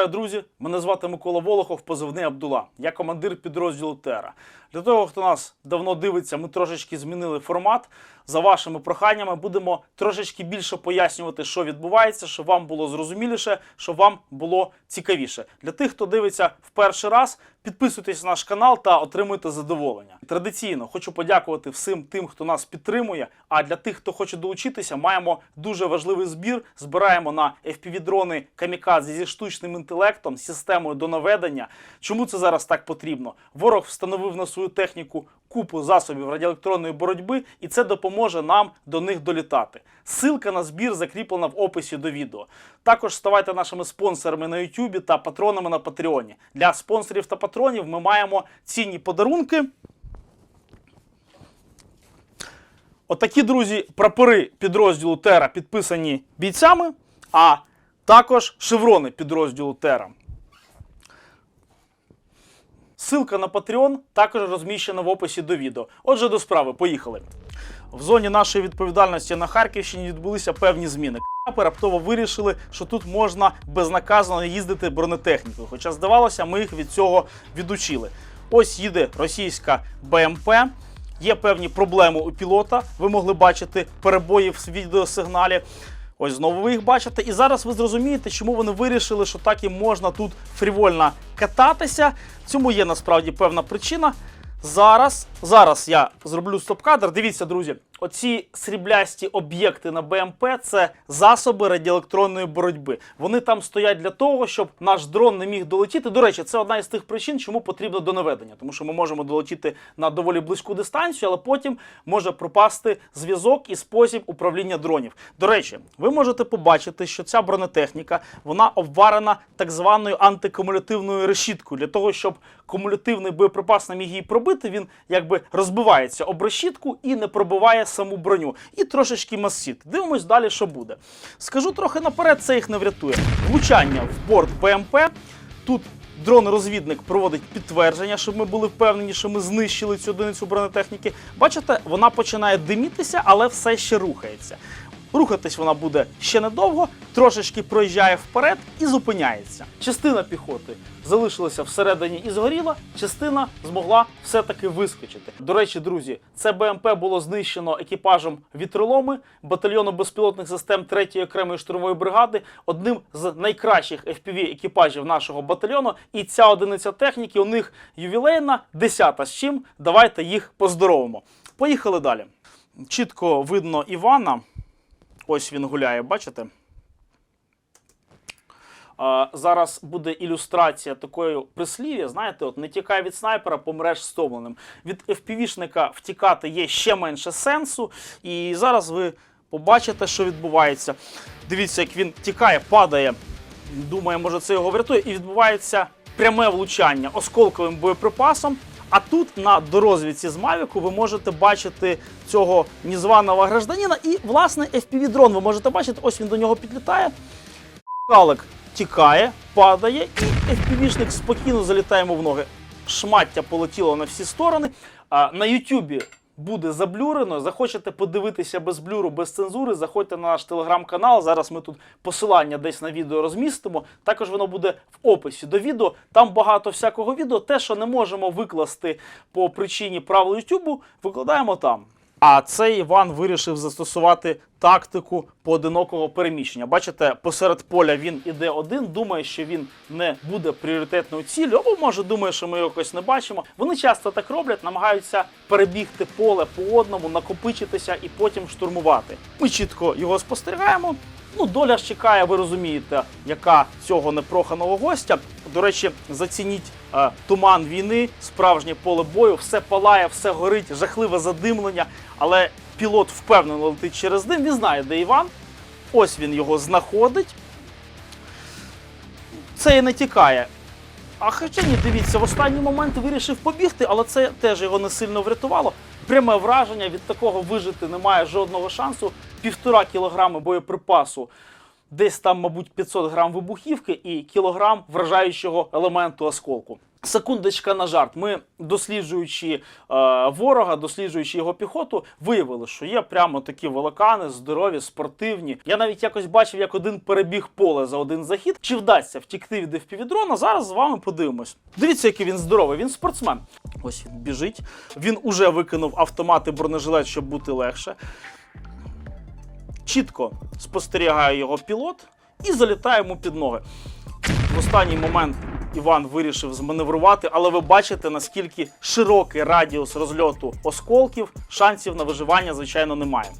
Вітаю, друзі! Мене звати Микола Волохов, позивний Абдула. Я командир підрозділу Тера. Для того, хто нас давно дивиться, ми трошечки змінили формат. За вашими проханнями будемо трошечки більше пояснювати, що відбувається, щоб вам було зрозуміліше, щоб вам було цікавіше. Для тих, хто дивиться в перший раз, підписуйтесь на наш канал та отримуйте задоволення. Традиційно хочу подякувати всім тим, хто нас підтримує. А для тих, хто хоче долучитися, маємо дуже важливий збір. Збираємо на FPV-дрони камікадзе зі штучним інтелектом, системою до наведення. Чому це зараз так потрібно? Ворог встановив на свою техніку купу засобів радіоелектронної боротьби, і це допоможе нам до них долітати. Силка на збір закріплена в описі до відео. Також ставайте нашими спонсорами на YouTube та патронами на Патреоні. Для спонсорів та патронів ми маємо цінні подарунки. Отакі, друзі, прапори підрозділу Тера підписані бійцями, а також шеврони підрозділу Тера. Ссылка на Patreon також розміщена в описі до відео. Отже, до справи, поїхали. В зоні нашої відповідальності на Харківщині відбулися певні зміни. Капи раптово вирішили, що тут можна безнаказано їздити бронетехнікою. Хоча, здавалося, ми їх від цього відучили. Ось їде російська БМП. Є певні проблеми у пілота. Ви могли бачити перебої в відеосигналі. Ось знову ви їх бачите. І зараз ви зрозумієте, чому вони вирішили, що так і можна тут фрівольно кататися. Цьому є насправді певна причина. Зараз, зараз я зроблю стоп-кадр. Дивіться, друзі, оці сріблясті об'єкти на БМП це засоби радіоелектронної боротьби. Вони там стоять для того, щоб наш дрон не міг долетіти. До речі, це одна із тих причин, чому потрібно донаведення, тому що ми можемо долетіти на доволі близьку дистанцію, але потім може пропасти зв'язок і спосіб управління дронів. До речі, ви можете побачити, що ця бронетехніка вона обварена так званою антикумулятивною решіткою для того, щоб кумулятивний боєприпас не міг її пробити, він якби розбивається об решітку і не пробиває саму броню. І трошечки масіт. Дивимось далі, що буде. Скажу трохи наперед, це їх не врятує. Влучання в борт БМП. Тут дрон-розвідник проводить підтвердження, щоб ми були впевнені, що ми знищили цю одиницю бронетехніки. Бачите, вона починає димітися, але все ще рухається. Рухатись вона буде ще недовго, трошечки проїжджає вперед і зупиняється. Частина піхоти залишилася всередині і згоріла, частина змогла все-таки вискочити. До речі, друзі, це БМП було знищено екіпажем вітроломи батальйону безпілотних систем 3-ї окремої штурмової бригади, одним з найкращих fpv екіпажів нашого батальйону. І ця одиниця техніки у них ювілейна, десята з чим. Давайте їх поздоровимо. Поїхали далі. Чітко видно Івана. Ось він гуляє, бачите? Зараз буде ілюстрація такої прислів'я. Знаєте, от не тікай від снайпера, помреш стомленим. Від FPV-шника втікати є ще менше сенсу. І зараз ви побачите, що відбувається. Дивіться, як він тікає, падає. Думає, може це його врятує. І відбувається пряме влучання осколковим боєприпасом. А тут на дорозвідці з Мавіку ви можете бачити цього незваного гражданина. І, власне, FPV-дрон ви можете бачити, ось він до нього підлітає. Калик тікає, падає, і FPV-шник спокійно залітає йому в ноги. Шмаття полетіло на всі сторони. А, на Ютубі буде заблюрено. Захочете подивитися без блюру, без цензури, заходьте на наш телеграм-канал. Зараз ми тут посилання десь на відео розмістимо. Також воно буде в описі до відео. Там багато всякого відео. Те, що не можемо викласти по причині правил Ютубу, викладаємо там. А цей Іван вирішив застосувати тактику поодинокого переміщення. Бачите, посеред поля він іде один, думає, що він не буде пріоритетною ціллю, або може думає, що ми його якось не бачимо. Вони часто так роблять, намагаються перебігти поле по одному, накопичитися і потім штурмувати. Ми чітко його спостерігаємо. Ну, доля ж чекає, ви розумієте, яка цього непроханого гостя. До речі, зацініть е, туман війни, справжнє поле бою, все палає, все горить, жахливе задимлення. Але пілот впевнено летить через дим. Він знає, де Іван. Ось він його знаходить. Це і не тікає. А хоча ні, дивіться, в останній момент вирішив побігти, але це теж його не сильно врятувало. Пряме враження від такого вижити немає жодного шансу. Півтора кілограми боєприпасу, десь там, мабуть, 500 грам вибухівки і кілограм вражаючого елементу осколку. Секундочка на жарт. Ми, досліджуючи е, ворога, досліджуючи його піхоту, виявили, що є прямо такі великани, здорові, спортивні. Я навіть якось бачив, як один перебіг поле за один захід. Чи вдасться втікти від FPV-дрона? Зараз з вами подивимось. Дивіться, який він здоровий. Він спортсмен. Ось він біжить. Він уже викинув автомат і бронежилет, щоб бути легше. Чітко спостерігає його пілот і залітає йому під ноги. В останній момент Іван вирішив зманеврувати, але ви бачите, наскільки широкий радіус розльоту осколків, шансів на виживання, звичайно, немає.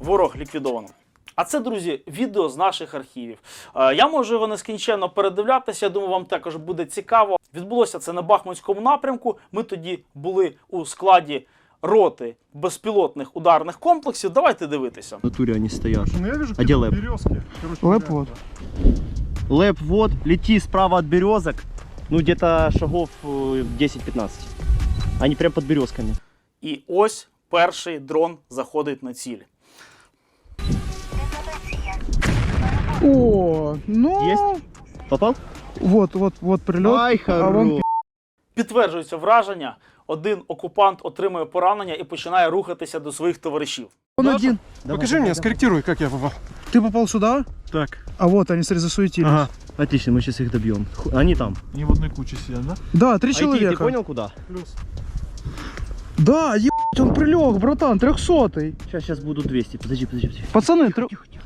Ворог ліквідовано. А це, друзі, відео з наших архівів. Е, Я можу його нескінченно передивлятися. Я думаю, вам також буде цікаво. Відбулося це на Бахмутському напрямку. Ми тоді були у складі роти безпілотних ударних комплексів. Давайте дивитися. В натуре они стоят. Ну я вижу А где какие-то лэп? березки. Короче, Лэп говоря, вот. Лэп вот, лети справа от березок. Ну, где-то шагов э, 10-15. Они прям под березками. І ось перший дрон заходить на ціль. О, ну... Есть? Попал? Вот, вот, вот прилет. Ай, а вон хорош. Підтверджується враження. Один окупант отримує поранення і починає рухатися до своїх товаришів. он один. Покажи мне, скорректируй, как я попал. Ты попал сюда? Так. А вот они, смотри, засуетились. Ага. Отлично, мы сейчас их добьем. Ху- Они там. Не в одной куче сидят, да? Да, три А идти, человека. ты понял куда? Плюс. Да, ебать, он прилег, братан, трехсотый. Сейчас, сейчас будут 200. Подожди, подожди, подожди. Пацаны, трё- Тихо, тихо.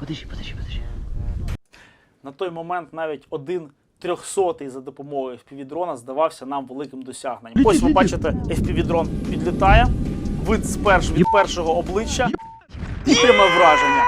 Подожди, подожди, подожди. На той момент навіть один трьохсотий за допомогою FPV-дрона здавався нам великим досягненням. Ось ви бачите, FPV-дрон підлітає, вид спершу від першого обличчя і пряме враження.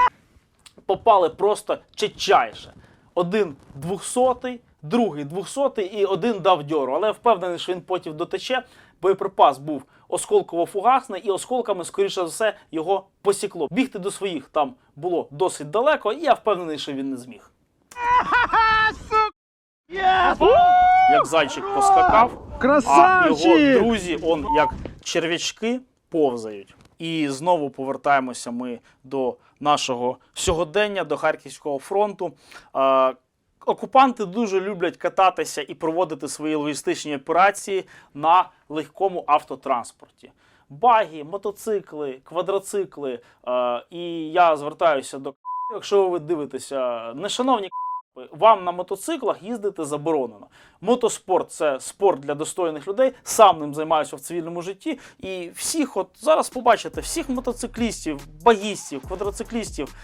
Попали просто чечайше. Один двохсотий, другий двохсотий і один дав дьору. Але я впевнений, що він потім дотече. Боєприпас був осколково-фугасний, і осколками, скоріше за все, його посікло. Бігти до своїх там було досить далеко, і я впевнений, що він не зміг. Як зайчик поскакав, а його друзі, он як черв'ячки повзають. І знову повертаємося ми до нашого сьогодення, до Харківського фронту. Окупанти дуже люблять кататися і проводити свої логістичні операції на легкому автотранспорті. Баги, мотоцикли, квадроцикли. І я звертаюся до якщо ви дивитеся, нешановні вам на мотоциклах їздити заборонено. Мотоспорт це спорт для достойних людей. Сам ним займаюся в цивільному житті. І всіх, от зараз побачите, всіх мотоциклістів, багістів, квадроциклістів.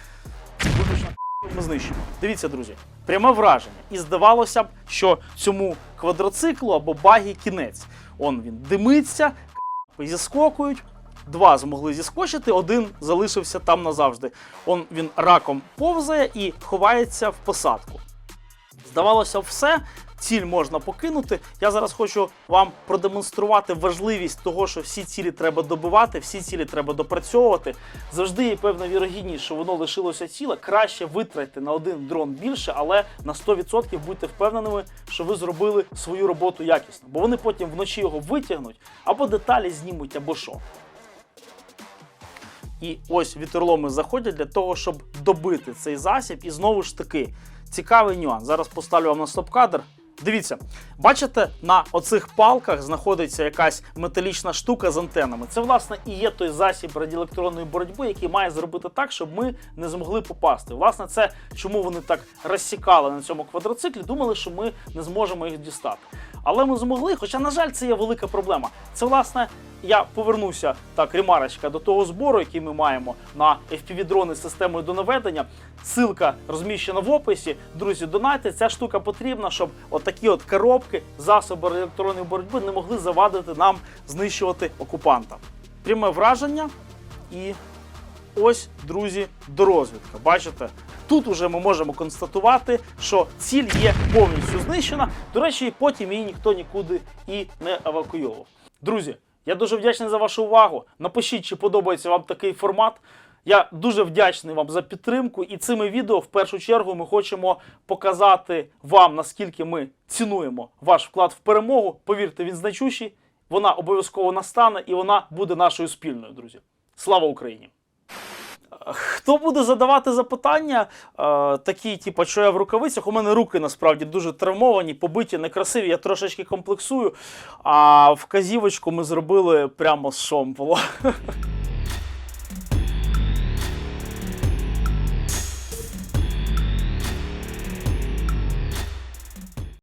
ми знищимо. Дивіться, друзі, пряме враження. І здавалося б, що цьому квадроциклу або багі кінець. Он він димиться, зіскокують. Два змогли зіскочити, один залишився там назавжди. Он він раком повзає і ховається в посадку. Здавалося, все. Ціль можна покинути. Я зараз хочу вам продемонструвати важливість того, що всі цілі треба добивати, всі цілі треба допрацьовувати. Завжди є певна вірогідність, що воно лишилося ціле. Краще витратити на один дрон більше, але на 100% будьте впевненими, що ви зробили свою роботу якісно. Бо вони потім вночі його витягнуть або деталі знімуть, або що. І ось вітерломи заходять для того, щоб добити цей засіб. І знову ж таки, цікавий нюанс. Зараз поставлю вам на стоп-кадр. Дивіться, бачите, на оцих палках знаходиться якась металічна штука з антенами. Це, власне, і є той засіб радіоелектронної боротьби, який має зробити так, щоб ми не змогли попасти. Власне, це чому вони так розсікали на цьому квадроциклі, думали, що ми не зможемо їх дістати. Але ми змогли, хоча, на жаль, це є велика проблема. Це, власне, я повернуся так, ремарочка до того збору, який ми маємо на FPV-дрони з системою донаведення. Силка розміщена в описі. Друзі, донайте. Ця штука потрібна, щоб отакі от коробки, засоби електронної боротьби не могли завадити нам знищувати окупанта. Пряме враження і ось, друзі, дорозвідка. Бачите? Тут уже ми можемо констатувати, що ціль є повністю знищена. До речі, потім її ніхто нікуди і не евакуйовував. Друзі, я дуже вдячний за вашу увагу. Напишіть, чи подобається вам такий формат. Я дуже вдячний вам за підтримку, і цими відео в першу чергу ми хочемо показати вам, наскільки ми цінуємо ваш вклад в перемогу. Повірте, він значущий. Вона обов'язково настане і вона буде нашою спільною, друзі. Слава Україні! Хто буде задавати запитання, е, такі, типу, що я в рукавицях, у мене руки насправді дуже травмовані, побиті, некрасиві, я трошечки комплексую. А вказівочку ми зробили прямо з шомпола.